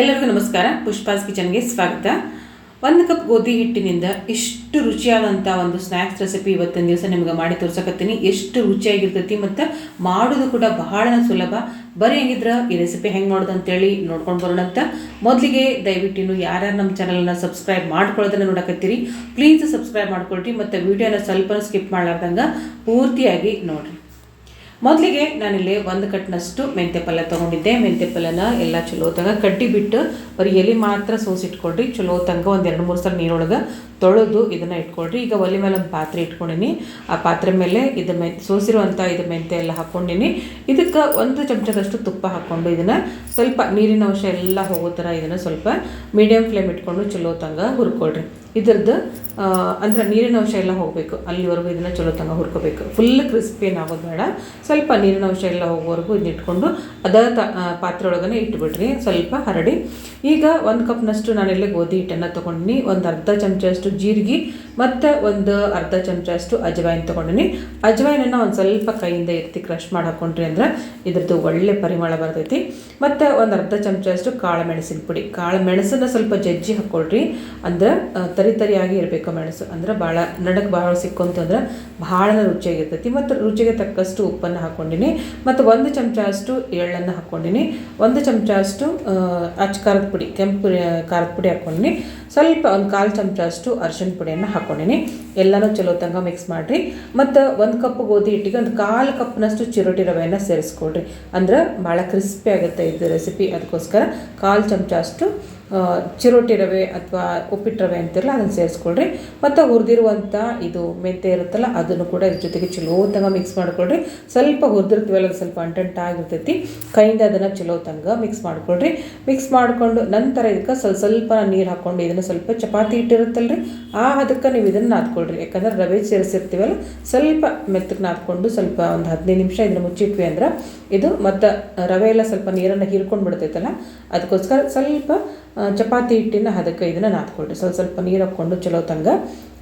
ಎಲ್ಲರಿಗೂ ನಮಸ್ಕಾರ. ಪುಷ್ಪಾಸ್ ಕಿಚನ್ಗೆ ಸ್ವಾಗತ. ಒಂದು ಕಪ್ ಗೋಧಿ ಹಿಟ್ಟಿನಿಂದ ಎಷ್ಟು ರುಚಿಯಾದಂಥ ಒಂದು ಸ್ನ್ಯಾಕ್ಸ್ ರೆಸಿಪಿ ಇವತ್ತಿನ ದಿವಸ ನಿಮ್ಗೆ ಮಾಡಿ ತೋರ್ಸಕತ್ತೀನಿ. ಎಷ್ಟು ರುಚಿಯಾಗಿರ್ತೈತಿ ಮತ್ತು ಮಾಡೋದು ಕೂಡ ಬಹಳ ಸುಲಭ. ಬರೀ ಹೆಂಗಿದ್ರೆ, ಈ ರೆಸಿಪಿ ಹೆಂಗೆ ಮಾಡೋದು ಅಂತೇಳಿ ನೋಡ್ಕೊಂಡು ಬರೋಣ ಅಂತ. ಮೊದಲಿಗೆ ದಯವಿಟ್ಟು ಯಾರ್ಯಾರು ನಮ್ಮ ಚಾನಲನ್ನು ಸಬ್ಸ್ಕ್ರೈಬ್ ಮಾಡ್ಕೊಳ್ಳೋದನ್ನು ನೋಡಕತ್ತೀರಿ. ಪ್ಲೀಸ್ ಸಬ್ಸ್ಕ್ರೈಬ್ ಮಾಡ್ಕೊಳ್ರಿ ಮತ್ತು ವಿಡಿಯೋನ ಸ್ವಲ್ಪ ಸ್ಕಿಪ್ ಮಾಡ್ಲಾರ್ದಂಗೆ ಪೂರ್ತಿಯಾಗಿ ನೋಡಿರಿ. ಮೊದಲಿಗೆ ನಾನಿಲ್ಲಿ ಒಂದು ಕಟ್ನಷ್ಟು ಮೆಂತ್ಯ ಪಲ್ಯ ತೊಗೊಂಡಿದ್ದೆ. ಮೆಂತ್ಯ ಪಲ್ಯನ ಎಲ್ಲ ಚಲೋ ತಂಗ ಕಡ್ಡಿ ಬಿಟ್ಟು, ಬರೀ ಎಲೆ ಮಾತ್ರ ಸೋಸಿಟ್ಕೊಳ್ರಿ. ಚಲೋ ತಂಗ ಒಂದು ಎರಡು ಮೂರು ಸಲ ನೀರೊಳಗೆ ತೊಳೆದು ಇದನ್ನು ಇಟ್ಕೊಳ್ರಿ. ಈಗ ಒಲೆ ಮೇಲೆ ಒಂದು ಪಾತ್ರೆ ಇಟ್ಕೊಂಡಿನಿ. ಆ ಪಾತ್ರೆ ಮೇಲೆ ಇದು ಮೆ ಸೋಸಿರುವಂಥ ಇದು ಮೆಂತೆ ಎಲ್ಲ ಹಾಕ್ಕೊಂಡಿನಿ ಇದಕ್ಕೆ ಒಂದು ಚಮಚದಷ್ಟು ತುಪ್ಪ ಹಾಕ್ಕೊಂಡು ಇದನ್ನು ಸ್ವಲ್ಪ ನೀರಿನ ಅಂಶ ಎಲ್ಲ ಹೋಗೋ ಥರ ಇದನ್ನು ಸ್ವಲ್ಪ ಮೀಡಿಯಮ್ ಫ್ಲೇಮ್ ಇಟ್ಕೊಂಡು ಚಲೋ ತಂಗ ಹುರ್ಕೊಳ್ರಿ. ಇದ್ರದ್ದು ಅಂದ್ರೆ ನೀರಿನ ಅಂಶ ಎಲ್ಲ ಹೋಗಬೇಕು. ಅಲ್ಲಿವರೆಗೂ ಇದನ್ನು ಚಲೋ ತಂಗ ಹುರ್ಕೋಬೇಕು. ಫುಲ್ ಕ್ರಿಸ್ಪಿ ಆಗೋದು ಬೇಡ. ಸ್ವಲ್ಪ ನೀರಿನ ಅಂಶ ಎಲ್ಲ ಹೋಗೋವರೆಗೂ ಇದನ್ನ ಇಟ್ಕೊಂಡು ಅದರ ತ ಪಾತ್ರೆ ಒಳಗನೆ ಸ್ವಲ್ಪ ಹರಡಿ. ಈಗ ಒಂದು ಕಪ್ನಷ್ಟು ನಾನೆಲ್ಲ ಗೋಧಿ ಹಿಟ್ಟನ್ನು ತೊಗೊಂಡಿನಿ. ಒಂದು ಅರ್ಧ ಚಮಚಷ್ಟು ಜೀರಿಗೆ, ಮತ್ತು ಒಂದು ಅರ್ಧ ಚಮಚ ಅಷ್ಟು ಅಜವಾಯಿನ ತೊಗೊಂಡಿನಿ. ಅಜವಾಯಿನನ್ನು ಒಂದು ಸ್ವಲ್ಪ ಕೈಯಿಂದ ಎತ್ತಿ ಕ್ರಷ್ ಮಾಡಿ ಹಾಕೊಂಡ್ರಿ ಅಂದ್ರೆ ಇದ್ರದ್ದು ಒಳ್ಳೆ ಪರಿಮಳ ಬರ್ತೈತಿ. ಮತ್ತು ಒಂದು ಅರ್ಧ ಚಮಚ ಅಷ್ಟು ಕಾಳು ಮೆಣಸಿನ ಪುಡಿ. ಕಾಳು ಮೆಣಸನ್ನು ಸ್ವಲ್ಪ ಜಜ್ಜಿ ಹಾಕ್ಕೊಳ್ರಿ ಅಂದ್ರೆ ತರಿ ತರಿಯಾಗಿ ಇರಬೇಕು ಮೆಣಸು. ಅಂದ್ರೆ ಭಾಳ ನಡಕ್ಕೆ ಭಾಳ ಸಿಕ್ಕೊಂತಂದ್ರೆ ಭಾಳ ರುಚಿಯಾಗಿರ್ತೈತಿ. ಮತ್ತು ರುಚಿಗೆ ತಕ್ಕಷ್ಟು ಉಪ್ಪನ್ನು ಹಾಕ್ಕೊಂಡಿನಿ ಮತ್ತು ಒಂದು ಚಮಚ ಅಷ್ಟು ಎಳ್ಳನ್ನು ಹಾಕ್ಕೊಂಡಿನಿ ಒಂದು ಚಮಚ ಅಷ್ಟು ಅಚ್ಚ ಖಾರದ ಪುಡಿ, ಕೆಂಪು ಖಾರದ ಪುಡಿ ಹಾಕ್ಕೊಂಡಿನಿ ಸ್ವಲ್ಪ ಒಂದು ಕಾಲು ಚಮಚ ಅಷ್ಟು ಅರಿಶಿನ ಪುಡಿಯನ್ನು ಹಾಕ್ಕೊಂಡಿನಿ. ಎಲ್ಲನೂ ಚಲೋ ತಂಗ ಮಿಕ್ಸ್ ಮಾಡಿರಿ. ಮತ್ತು ಒಂದು ಕಪ್ ಗೋಧಿ ಹಿಟ್ಟಿಗೆ ಒಂದು ಕಾಲು ಕಪ್ನಷ್ಟು ಚಿರೋಟಿ ರವೆಯನ್ನು ಸೇರಿಸ್ಕೊಡ್ರಿ ಅಂದ್ರೆ ಭಾಳ ಕ್ರಿಸ್ಪಿ ಆಗುತ್ತೆ ಇದು ರೆಸಿಪಿ ಅದಕ್ಕೋಸ್ಕರ ಕಾಲು ಚಮಚ ಅಷ್ಟು ಚಿರೋಟಿ ರವೆ ಅಥವಾ ಉಪ್ಪಿಟ್ಟು ರವೆ ಅಂತಿರಲ್ಲ ಅದನ್ನು ಸೇರಿಸ್ಕೊಳ್ರಿ. ಮತ್ತು ಹುರಿದಿರುವಂಥ ಇದು ಮೆಂತೆ ಇರುತ್ತಲ್ಲ ಅದನ್ನು ಕೂಡ ಇದ್ರ ಜೊತೆಗೆ ಚಲೋ ತಂಗ ಮಿಕ್ಸ್ ಮಾಡ್ಕೊಳ್ರಿ. ಸ್ವಲ್ಪ ಹುರಿದಿರ್ತೀವಲ್ಲ ಅದು ಸ್ವಲ್ಪ ಅಂಟಂಟಾಗಿರ್ತೈತಿ ಕೈಯಿಂದ ಅದನ್ನು ಚಲೋ ತಂಗ ಮಿಕ್ಸ್ ಮಾಡ್ಕೊಳ್ರಿ. ಮಿಕ್ಸ್ ಮಾಡಿಕೊಂಡು ನಂತರ ಇದಕ್ಕೆ ಸ್ವಲ್ಪ ಸ್ವಲ್ಪ ನೀರು ಹಾಕ್ಕೊಂಡು ಇದನ್ನು ಸ್ವಲ್ಪ ಚಪಾತಿ ಹಿಟ್ಟಿರುತ್ತಲ್ರಿ. ಆ ಅದಕ್ಕೆ ನೀವು ಇದನ್ನು ನಾದ್ಕೊಳ್ರಿ ಯಾಕಂದ್ರೆ ರವೆ ಸೇರಿಸಿರ್ತೀವಲ್ಲ, ಸ್ವಲ್ಪ ಮೆತ್ತಗೆ ನಾದ್ಕೊಂಡು ಸ್ವಲ್ಪ ಒಂದು ಹದಿನೈದು ನಿಮಿಷ ಇದನ್ನು ಮುಚ್ಚಿಟ್ವಿ ಅಂದ್ರೆ ಇದು ಮತ್ತು ರವೆ ಎಲ್ಲ ಸ್ವಲ್ಪ ನೀರನ್ನು ಹೀರ್ಕೊಂಡು ಬಿಡ್ತೈತಲ್ಲ, ಅದಕ್ಕೋಸ್ಕರ ಸ್ವಲ್ಪ ಚಪಾತಿ ಹಿಟ್ಟಿನ ಹದಕ್ಕೆ ಇದನ್ನು ನಾದ್ಕೊಳ್ರಿ. ಸ್ವಲ್ಪ ಸ್ವಲ್ಪ ನೀರು ಹಾಕ್ಕೊಂಡು ಚಲೋ ತಂಗ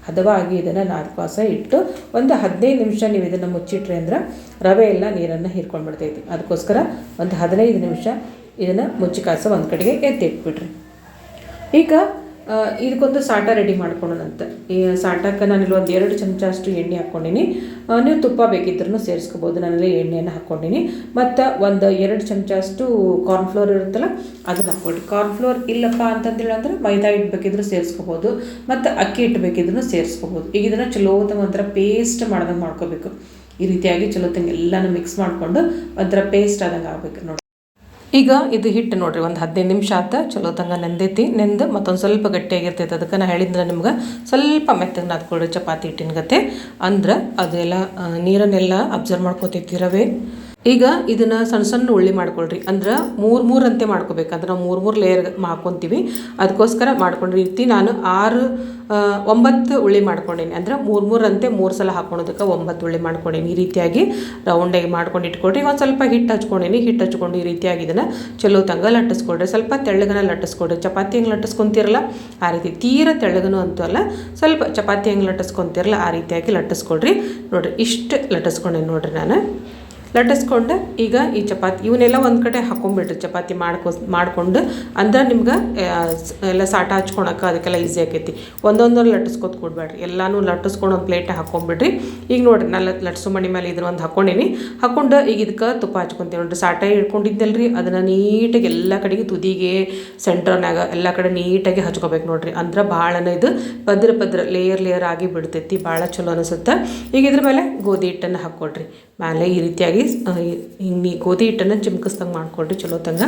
ಹದವಾಗಿ ಇದನ್ನು ನಾದ್ಕಾಸ ಇಟ್ಟು ಒಂದು ಹದಿನೈದು ನಿಮಿಷ ನೀವು ಇದನ್ನು ಮುಚ್ಚಿಟ್ರಿ ಅಂದ್ರೆ ರವೆ ಎಲ್ಲ ನೀರನ್ನು ಹೀರ್ಕೊಂಡು ಬಿಡ್ತೈತಿ. ಅದಕ್ಕೋಸ್ಕರ ಒಂದು ಹದಿನೈದು ನಿಮಿಷ ಇದನ್ನು ಮುಚ್ಚಿ ಕಾಸ ಒಂದು ಕಡೆಗೆ ಎತ್ತಿಟ್ಬಿಡ್ರಿ. ಈಗ ಇದಕ್ಕೊಂದು ಸಾಟ ರೆಡಿ ಮಾಡ್ಕೊಳ್ಳೋಣಂತೆ ಈ ಸಾಟಕ್ಕೆ ನಾನಿಲ್ಲಿ ಒಂದು ಎರಡು ಚಮಚ ಅಷ್ಟು ಎಣ್ಣೆ ಹಾಕ್ಕೊಂಡಿನಿ. ನೀವು ತುಪ್ಪ ಬೇಕಿದ್ರೂ ಸೇರಿಸ್ಕೋಬೋದು. ನಾನಲ್ಲಿ ಎಣ್ಣೆಯನ್ನು ಹಾಕ್ಕೊಂಡಿನಿ. ಮತ್ತು ಒಂದು ಎರಡು ಚಮಚ ಅಷ್ಟು ಕಾರ್ನ್ಫ್ಲೋರ್ ಇರುತ್ತಲ್ಲ, ಅದನ್ನು ಹಾಕ್ಕೊಡಿ ಕಾರ್ನ್ಫ್ಲೋರ್ ಇಲ್ಲಪ್ಪ ಅಂತಂದೇಳಿ ಅಂದರೆ ಮೈದಾ ಹಿಟ್ಟು ಬೇಕಿದ್ರೂ ಸೇರಿಸ್ಕೋಬೋದು. ಮತ್ತು ಅಕ್ಕಿ ಹಿಟ್ಟು ಬೇಕಿದ್ರೂ ಸೇರಿಸ್ಕೋಬೋದು. ಈಗ ಇದನ್ನು ಚಲೋ ಒಂಥರ ಪೇಸ್ಟ್ ಮಾಡ್ದಂಗೆ ಮಾಡ್ಕೋಬೇಕು. ಈ ರೀತಿಯಾಗಿ ಚಲೋ ತಂಗೆ ಎಲ್ಲನೂ ಮಿಕ್ಸ್ ಮಾಡಿಕೊಂಡು ಒಂಥರ ಪೇಸ್ಟ್ ಆದಂಗೆ ಆಗಬೇಕು ನೋಡಿ ಈಗ ಇದು ಹಿಟ್ಟು ನೋಡ್ರಿ, ಒಂದು ಹದಿನೈದು ನಿಮಿಷ ಆತ, ಚಲೋ ತಂಗ ನೆಂದೈತಿ, ನೆಂದು ಮತ್ತೊಂದು ಸ್ವಲ್ಪ ಗಟ್ಟಿಯಾಗಿರ್ತೈತೆ. ಅದಕ್ಕೆ ನಾ ಹೇಳಿದ್ರೆ ನಿಮ್ಗೆ, ಸ್ವಲ್ಪ ಮೆತ್ತಗೆ ನಾದ್ಕೊಳ್ಳಿ ಚಪಾತಿ ಹಿಟ್ಟಿನ ಗತೆ. ಅಂದ್ರೆ ಅದೆಲ್ಲ ನೀರನ್ನೆಲ್ಲ ಅಬ್ಸರ್ವ್ ಮಾಡ್ಕೋತೈತಿ ರವೆ. ಈಗ ಇದನ್ನು ಸಣ್ಣ ಸಣ್ಣ ಉಳ್ಳಿ ಮಾಡ್ಕೊಳ್ರಿ. ಅಂದ್ರೆ ಮೂರು ಮೂರು ಅಂತೆ ಮಾಡ್ಕೋಬೇಕು. ಅಂದ್ರೆ ನಾವು ಮೂರು ಮೂರು ಲೇಯರ್ ಹಾಕ್ಕೊತೀವಿ ಅದಕ್ಕೋಸ್ಕರ ಮಾಡ್ಕೊಂಡಿರ್ತಿ ನಾನು ಆರು ಒಂಬತ್ತು ಉಳ್ಳಿ ಮಾಡ್ಕೊಂಡೇನಿ. ಅಂದ್ರೆ ಮೂರು ಮೂರು ಅಂತೆ ಮೂರು ಸಲ ಹಾಕ್ಕೊಳೋದಕ್ಕೆ ಒಂಬತ್ತು ಉಳ್ಳಿ ಮಾಡ್ಕೊಂಡೀನಿ. ಈ ರೀತಿಯಾಗಿ ರೌಂಡಾಗಿ ಮಾಡ್ಕೊಂಡು ಇಟ್ಕೊಳ್ರಿ. ಒಂದು ಸ್ವಲ್ಪ ಹಿಟ್ಟು ಹಚ್ಕೊಂಡೀನಿ. ಹಿಟ್ಟು ಹಚ್ಕೊಂಡು ಈ ರೀತಿಯಾಗಿ ಇದನ್ನು ಚಲೋ ತಂಗ ಲಟ್ಟಿಸ್ಕೊಳ್ರಿ ಸ್ವಲ್ಪ ತೆಳ್ಳಗನ ಲಟ್ಟಿಸ್ಕೊಡ್ರಿ ಚಪಾತಿ ಹೆಂಗೆ ಲಟ್ಟಿಸ್ಕೊಂತಿರಲ್ಲ ಆ ರೀತಿ. ತೀರ ತೆಳ್ಳಗನು ಅಂತೂ ಅಲ್ಲ, ಸ್ವಲ್ಪ ಚಪಾತಿ ಹೆಂಗೆ ಲಟ್ಟಿಸ್ಕೊಂತಿರಲ್ಲ ಆ ರೀತಿಯಾಗಿ ಲಟ್ಟಿಸ್ಕೊಳ್ರಿ. ನೋಡಿರಿ ಇಷ್ಟು ಲಟ್ಟಿಸ್ಕೊಂಡೇನಿ ನೋಡಿರಿ ನಾನು. ಲಟ್ಟಿಸ್ಕೊಂಡು. ಈಗ ಈ ಚಪಾತಿ, ಇವನ್ನೆಲ್ಲ ಒಂದು ಕಡೆ ಹಾಕೊಂಡ್ಬಿಡ್ರಿ ಚಪಾತಿ ಮಾಡ್ಕೊ ಮಾಡ್ಕೊಂಡು ಅಂದ್ರೆ ನಿಮ್ಗೆ ಎಲ್ಲ ಸಾಟ ಹಚ್ಕೊಳಕ್ಕೆ ಅದಕ್ಕೆಲ್ಲ ಈಸಿ ಆಕೈತಿ. ಒಂದೊಂದೊಂದು ಲಟ್ಟಿಸ್ಕೊತ್ ಕೊಡ್ಬೇಡ್ರಿ. ಎಲ್ಲಾನು ಲಟ್ಟಿಸ್ಕೊಂಡು ಒಂದು ಪ್ಲೇಟ್ ಹಾಕೊಂಡ್ಬಿಡ್ರಿ ಈಗ ನೋಡಿರಿ ನಾನು ಲಟ್ಸು ಮಣಿ ಮೇಲೆ ಇದನ್ನ ಒಂದು ಹಾಕೊಂಡೀನಿ. ಹಾಕೊಂಡು ಈಗ ಇದಕ್ಕೆ ತುಪ್ಪ ಹಚ್ಕೊತೀವಿ ನೋಡ್ರಿ. ಸಾಟ ಇಟ್ಕೊಂಡಿದ್ದಲ್ರಿ ಅದನ್ನು ನೀಟಾಗಿ ಎಲ್ಲ ಕಡೆಗೆ ತುದಿಗೆ ಸೆಂಟರ್ನಾಗ ಎಲ್ಲ ಕಡೆ ನೀಟಾಗಿ ಹಚ್ಕೋಬೇಕು ನೋಡ್ರಿ. ಅಂದ್ರೆ ಭಾಳನ ಇದು ಪದ್ರ ಪದ್ರ ಲೇಯರ್ ಲೇಯರ್ ಆಗಿ ಬಿಡ್ತೈತಿ. ಭಾಳ ಚಲೋ ಅನಿಸುತ್ತೆ. ಈಗ ಇದ್ರ ಮೇಲೆ ಗೋಧಿ ಹಿಟ್ಟನ್ನು ಹಾಕ್ಕೊಡ್ರಿ ಮೇಲೆ ಈ ರೀತಿಯಾಗಿ ಹಿಂಗೆ ಗೋಧಿ ಹಿಟ್ಟನ್ನು ಚಿಮ್ಕಿಸ್ದಂಗೆ ಮಾಡ್ಕೊಳ್ರಿ, ಚಲೋ ತಂಗ.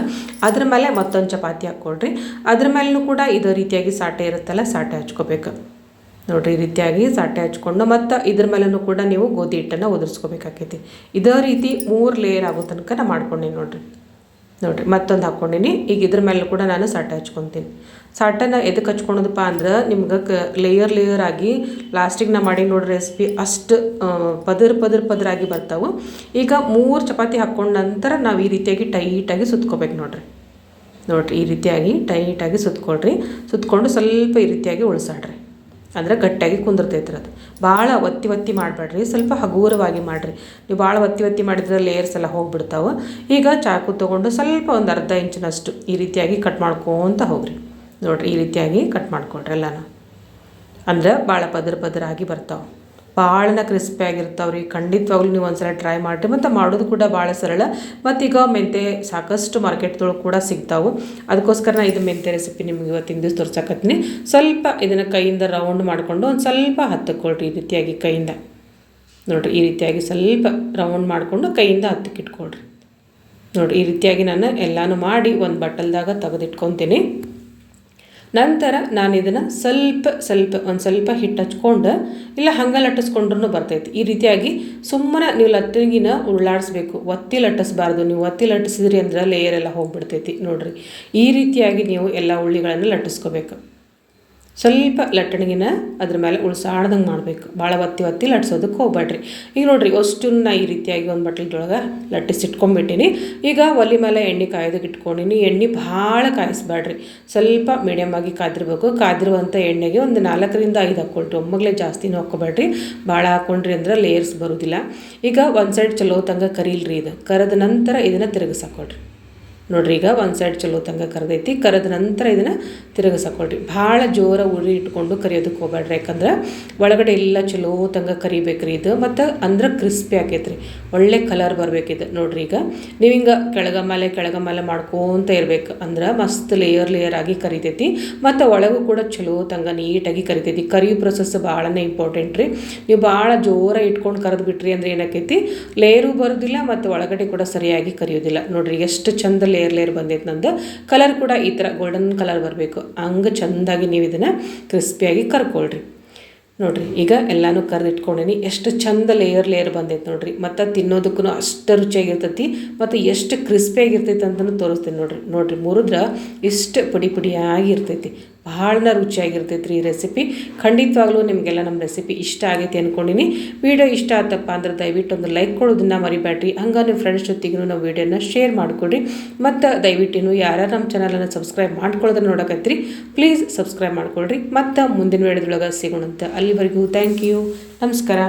ಅದ್ರ ಮೇಲೆ ಮತ್ತೊಂದು ಚಪಾತಿ ಹಾಕ್ಕೊಳ್ರಿ. ಅದ್ರ ಮೇಲೂ ಕೂಡ ಇದೇ ರೀತಿಯಾಗಿ ಸಾಟೆ ಇರುತ್ತಲ್ಲ, ಸಾಟೆ ಹಚ್ಕೋಬೇಕು. ನೋಡ್ರಿ, ಈ ರೀತಿಯಾಗಿ ಸಾಟೆ ಹಚ್ಕೊಂಡು ಮತ್ತು ಇದ್ರ ಮೇಲೂ ಕೂಡ ನೀವು ಗೋಧಿ ಹಿಟ್ಟನ್ನು ಉದುರಿಸ್ಕೋಬೇಕಾಕೈತಿ. ಇದೇ ರೀತಿ ಮೂರು ಲೇಯರ್ ಆಗೋ ತನಕ ನಾ ಮಾಡ್ಕೊಂಡೀನಿ ನೋಡಿರಿ. ನೋಡಿರಿ, ಮತ್ತೊಂದು ಹಾಕ್ಕೊಂಡಿನಿ ಈಗ ಇದ್ರ ಮೇಲೆ ಕೂಡ ನಾನು ಸಾಟ ಹಚ್ಕೊತೀನಿ. ಸಾಟನ ಎದಕ್ಕೆ ಹಚ್ಕೊಳೋದಪ್ಪ ಅಂದ್ರೆ ನಿಮ್ಗೆ ಕ ಲೇಯರ್ ಲೇಯರ್ ಆಗಿ ಲಾಸ್ಟಿಗೆ ನಾ ಮಾಡಿ ನೋಡಿ ರೆಸಿಪಿ ಅಷ್ಟು ಪದರ್ ಪದರ್ ಪದರಾಗಿ ಬರ್ತಾವೆ. ಈಗ ಮೂರು ಚಪಾತಿ ಹಾಕ್ಕೊಂಡ ನಂತರ ನಾವು ಈ ರೀತಿಯಾಗಿ ಟೈಟಾಗಿ ಸುತ್ಕೋಬೇಕು ನೋಡಿರಿ. ನೋಡಿರಿ, ಈ ರೀತಿಯಾಗಿ ಟೈಟಾಗಿ ಸುತ್ಕೊಳ್ರಿ. ಸುತ್ಕೊಂಡು ಸ್ವಲ್ಪ ಈ ರೀತಿಯಾಗಿ ಉಳ್ಸಾಡ್ರಿ. ಅಂದ್ರೆ ಗಟ್ಟಿಯಾಗಿ ಕುಂದಿರ್ತೈತ್ರಿ ಅದು. ಭಾಳ ಒತ್ತಿ ಒತ್ತಿ ಮಾಡಬೇಡ್ರಿ, ಸ್ವಲ್ಪ ಹಗುರವಾಗಿ ಮಾಡಿರಿ. ನೀವು ಭಾಳ ಒತ್ತಿ ಒತ್ತಿ ಮಾಡಿದ್ರೆ ಲೇಯರ್ಸ್ ಎಲ್ಲ ಹೋಗಿಬಿಡ್ತಾವೆ. ಈಗ ಚಾಕು ತೊಗೊಂಡು ಸ್ವಲ್ಪ ಒಂದು ಅರ್ಧ ಇಂಚಿನಷ್ಟು ಈ ರೀತಿಯಾಗಿ ಕಟ್ ಮಾಡ್ಕೊತ ಹೋಗ್ರಿ. ನೋಡಿರಿ ಈ ರೀತಿಯಾಗಿ ಕಟ್ ಮಾಡ್ಕೊಳ್ರಿ ಎಲ್ಲನೂ. ಅಂದ್ರೆ ಭಾಳ ಪದ್ರ ಪದರಾಗಿ ಬರ್ತಾವೆ. ಭಾಳನ ಕ್ರಿಸ್ಪಿ ಆಗಿರ್ತಾವ್ರಿ. ಖಂಡಿತವಾಗ್ಲೂ ನೀವು ಒಂದ್ಸಲ ಟ್ರೈ ಮಾಡಿರಿ. ಮತ್ತು ಮಾಡೋದು ಕೂಡ ಭಾಳ ಸರಳ. ಮತ್ತೀಗ ಮೆಂತೆ ಸಾಕಷ್ಟು ಮಾರ್ಕೆಟ್ದೊಳಗೆ ಕೂಡ ಸಿಗ್ತಾವೆ. ಅದಕ್ಕೋಸ್ಕರ ನಾ ಇದು ಮೆಂತೆ ರೆಸಿಪಿ ನಿಮ್ಗೆ ಇವತ್ತಿನ ದಿವಸ ತೋರ್ಸಕತ್ತೀನಿ. ಸ್ವಲ್ಪ ಇದನ್ನು ಕೈಯಿಂದ ರೌಂಡ್ ಮಾಡಿಕೊಂಡು ಒಂದು ಸ್ವಲ್ಪ ಹತ್ತಕ್ಕೊಳ್ರಿ ಈ ರೀತಿಯಾಗಿ ಕೈಯಿಂದ. ನೋಡಿರಿ, ಈ ರೀತಿಯಾಗಿ ಸ್ವಲ್ಪ ರೌಂಡ್ ಮಾಡಿಕೊಂಡು ಕೈಯಿಂದ ಹತ್ತಕ್ಕಿಟ್ಕೊಳ್ರಿ ನೋಡಿ ಈ ರೀತಿಯಾಗಿ ನಾನು ಎಲ್ಲಾನು ಮಾಡಿ ಒಂದು ಬಟ್ಟಲ್ದಾಗ ತೆಗೆದಿಟ್ಕೊತೀನಿ. ನಂತರ ನಾನು ಇದನ್ನು ಸ್ವಲ್ಪ ಸ್ವಲ್ಪ, ಒಂದು ಸ್ವಲ್ಪ ಹಿಟ್ಟು ಹಚ್ಕೊಂಡು, ಇಲ್ಲ ಹಂಗೆ ಲಟ್ಟಿಸ್ಕೊಂಡ್ರೂ ಬರ್ತೈತಿ. ಈ ರೀತಿಯಾಗಿ ಸುಮ್ಮನೆ ನೀವು ಲಟ್ಟಿಗಿನ ಉಳ್ಳಾಡಿಸ್ಬೇಕು. ಒತ್ತಿ ಲಟ್ಟಿಸ್ಬಾರ್ದು ನೀವು ಒತ್ತಿ ಲಟ್ಟಿಸಿದ್ರಿ ಅಂದ್ರೆ ಲೇಯರ್ ಎಲ್ಲ ಹೋಗಿಬಿಡ್ತೈತಿ ನೋಡಿರಿ. ಈ ರೀತಿಯಾಗಿ ನೀವು ಎಲ್ಲ ಉಳ್ಳಿಗಳನ್ನು ಲಟ್ಟಿಸ್ಕೋಬೇಕು. ಸ್ವಲ್ಪ ಲಟ್ಟಣಿಗೆನ ಅದ್ರ ಮೇಲೆ ಉಳ್ಸಾಡ್ದಂಗೆ ಮಾಡಬೇಕು. ಭಾಳ ಒತ್ತಿ ಒತ್ತಿ ಲಟ್ಸೋದಕ್ಕೆ ಹೋಗ್ಬೇಡ್ರಿ ಈಗ ನೋಡಿರಿ, ಅಷ್ಟನ್ನ ಈ ರೀತಿಯಾಗಿ ಒಂದು ಬಟ್ಲದೊಳಗೆ ಲಟ್ಟಿಸಿ ಇಟ್ಕೊಂಡ್ಬಿಟ್ಟಿನಿ ಈಗ ಒಲೆ ಮೇಲೆ ಎಣ್ಣೆ ಕಾಯೋದಕ್ಕೆ ಇಟ್ಕೊಂಡಿನಿ. ಎಣ್ಣೆ ಭಾಳ ಕಾಯಿಸ್ಬೇಡ್ರಿ ಸ್ವಲ್ಪ ಮೀಡಿಯಮ್ ಆಗಿ ಕಾದಿರ್ಬೇಕು. ಕಾದಿರುವಂಥ ಎಣ್ಣೆಗೆ ಒಂದು ನಾಲ್ಕರಿಂದ ಐದು ಹಾಕ್ಕೊಳ್ರಿ. ಒಮ್ಮಗಲೇ ಜಾಸ್ತಿನೂ ಹಾಕ್ಕೊಬೇಡ್ರಿ ಭಾಳ ಹಾಕ್ಕೊಂಡ್ರಿ ಅಂದ್ರೆ ಲೇಯರ್ಸ್ ಬರೋದಿಲ್ಲ. ಈಗ ಒಂದು ಸೈಡ್ ಚಲೋ ತಂಗ ಕರೀಲ್ರಿ ಇದು. ಕರೆದ ನಂತರ ಇದನ್ನು ತಿರುಗಿಸಾಕೊಳ್ರಿ. ನೋಡ್ರಿ, ಈಗ ಒಂದು ಸೈಡ್ ಚಲೋ ತಂಗ ಕರೆದೈತಿ. ಕರೆದ ನಂತರ ಇದನ್ನು ತಿರುಗಿಸ್ಕೊಳ್ರಿ. ಭಾಳ ಜೋರ ಉರಿ ಇಟ್ಕೊಂಡು ಕರಿಯೋದಕ್ಕೆ ಹೋಗ್ಬೇಡ್ರಿ ಯಾಕಂದ್ರೆ ಒಳಗಡೆ ಎಲ್ಲ ಚಲೋ ತಂಗ ಕರಿಬೇಕ್ರಿ ಇದು. ಮತ್ತು ಅಂದ್ರೆ ಕ್ರಿಸ್ಪಿ ಆಕೈತ್ರಿ. ಒಳ್ಳೆ ಕಲರ್ ಬರಬೇಕಿದೆ ನೋಡ್ರಿ, ಈಗ ನೀವು ಹಿಂಗೆ ಕೆಳಗ ಮೇಲೆ ಕೆಳಗ ಮೇಲೆ ಮಾಡ್ಕೊತ ಇರಬೇಕು. ಅಂದ್ರೆ ಮಸ್ತ್ ಲೇಯರ್ ಲೇಯರ್ ಆಗಿ ಕರಿತೈತಿ. ಮತ್ತು ಒಳಗೂ ಕೂಡ ಚಲೋ ತಂಗ ನೀಟಾಗಿ ಕರಿತೈತಿ. ಕರಿಯೋ ಪ್ರೊಸೆಸ್ ಭಾಳನೇ ಇಂಪಾರ್ಟೆಂಟ್ ರೀ. ನೀವು ಭಾಳ ಜೋರ ಇಟ್ಕೊಂಡು ಕರೆದು ಬಿಟ್ರಿ ಅಂದ್ರೆ ಏನಾಕೈತಿ? ಲೇಯರು ಬರೋದಿಲ್ಲ, ಮತ್ತು ಒಳಗಡೆ ಕೂಡ ಸರಿಯಾಗಿ ಕರಿಯೋದಿಲ್ಲ. ನೋಡ್ರಿ, ಎಷ್ಟು ಚಂದ ಲೇಯರ್ ಲೇಯರ್ ಲೇಯರ್ ಬಂದೈತೆ ನಂದು. ಕಲರ್ ಕೂಡ ಈ ಥರ ಗೋಲ್ಡನ್ ಕಲರ್ ಬರಬೇಕು. ಹಂಗೆ ಚೆಂದಾಗಿ ನೀವು ಇದನ್ನು ಕ್ರಿಸ್ಪಿಯಾಗಿ ಕರ್ಕೊಳ್ರಿ. ನೋಡ್ರಿ, ಈಗ ಎಲ್ಲನೂ ಕರೆದಿಟ್ಕೊಂಡೀನಿ. ಎಷ್ಟು ಚಂದ ಲೇಯರ್ ಲೇಯರ್ ಬಂದೈತೆ ನೋಡ್ರಿ. ಮತ್ತು ತಿನ್ನೋದಕ್ಕೂ ಅಷ್ಟು ರುಚಿಯಾಗಿರ್ತೈತಿ ಮತ್ತು ಎಷ್ಟು ಕ್ರಿಸ್ಪಿಯಾಗಿರ್ತೈತೆ ಅಂತಲೂ ತೋರಿಸ್ತೀನಿ ನೋಡ್ರಿ. ನೋಡ್ರಿ, ಮುರಿದ್ರೆ ಇಷ್ಟು ಪುಡಿ ಪುಡಿಯಾಗಿ ಭಾಳನ ರುಚಿಯಾಗಿರ್ತೈತೆ ರೀ ಈ ರೆಸಿಪಿ ಖಂಡಿತವಾಗ್ಲೂ ನಿಮಗೆಲ್ಲ ನಮ್ಮ ರೆಸಿಪಿ ಇಷ್ಟ ಆಗೈತಿ ಅಂದ್ಕೊಂಡಿನಿ ವಿಡಿಯೋ ಇಷ್ಟ ಆತಪ್ಪ ಅಂದ್ರೆ ದಯವಿಟ್ಟು ಒಂದು ಲೈಕ್ ಕೊಡೋದನ್ನ ಮರಿಬೇಡ್ರಿ ಹಂಗೆ ನಿಮ್ಮ ಫ್ರೆಂಡ್ಸ್ ಜೊತೆಗೂ ನಾವು ವೀಡಿಯೋನ ಶೇರ್ ಮಾಡಿಕೊಡ್ರಿ ಮತ್ತು ದಯವಿಟ್ಟು ಯಾರು ನಮ್ಮ ಚಾನಲನ್ನು ಸಬ್ಸ್ಕ್ರೈಬ್ ಮಾಡ್ಕೊಳ್ಳೋದನ್ನ ನೋಡಕತ್ತಿರಿ ಪ್ಲೀಸ್ ಸಬ್ಸ್ಕ್ರೈಬ್ ಮಾಡ್ಕೊಳ್ರಿ. ಮತ್ತು ಮುಂದಿನ ವೇಳೆದೊಳಗೆ ಸಿಗೋಣಂತೆ ಅಲ್ಲಿವರೆಗೂ ಥ್ಯಾಂಕ್ ಯು ನಮಸ್ಕಾರ.